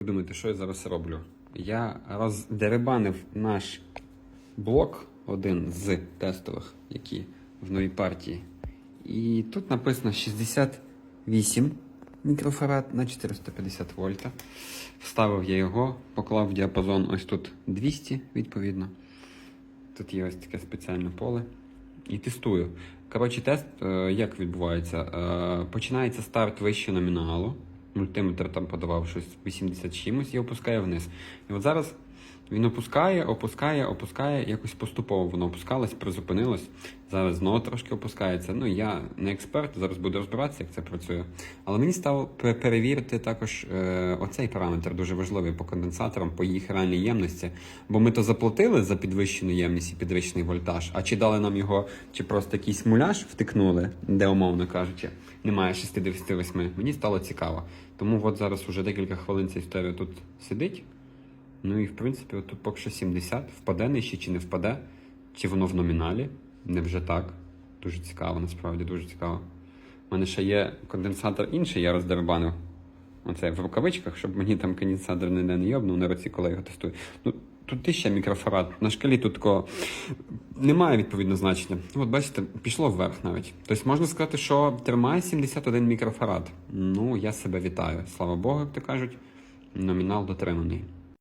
Ви думаєте, що я зараз роблю? Я роздерибанив наш блок, один з тестових, які в новій партії. І тут написано 68 мікрофарад на 450 вольта. Вставив я його, поклав в діапазон ось тут 200, відповідно. Тут є ось таке спеціальне поле. І тестую. Коротше, тест е, як відбувається? Е, починається старт вище номіналу. Мультиметр там подавав щось 80 чимось і опускає вниз. І от зараз він опускає, опускає, опускає, якось поступово воно опускалось, призупинилось. Зараз знову трошки опускається. Ну, я не експерт, зараз буду розбиратися, як це працює. Але мені стало перевірити також е, оцей параметр дуже важливий по конденсаторам, по їх реальній ємності. Бо ми то заплатили за підвищену ємність і підвищений вольтаж. А чи дали нам його, чи просто якийсь муляж втикнули, де умовно кажучи, немає 68. Мені стало цікаво. Тому от зараз уже декілька хвилин ця історія тут сидить. Ну і в принципі, от тут поки що 70. Впаде нижче чи не впаде, чи воно в номіналі. Невже так? Дуже цікаво, насправді дуже цікаво. У мене ще є конденсатор інший, я роздербанив. Оце в рукавичках, щоб мені там конденсатор ніде не йобнув на руці, коли я його тестую. Ну, тут ти ще мікрофарад. На шкалі тут такого немає відповідно значення. От бачите, пішло вверх навіть. Тобто можна сказати, що тримає 71 мікрофарад. Ну, я себе вітаю. Слава Богу, як то кажуть, номінал дотриманий.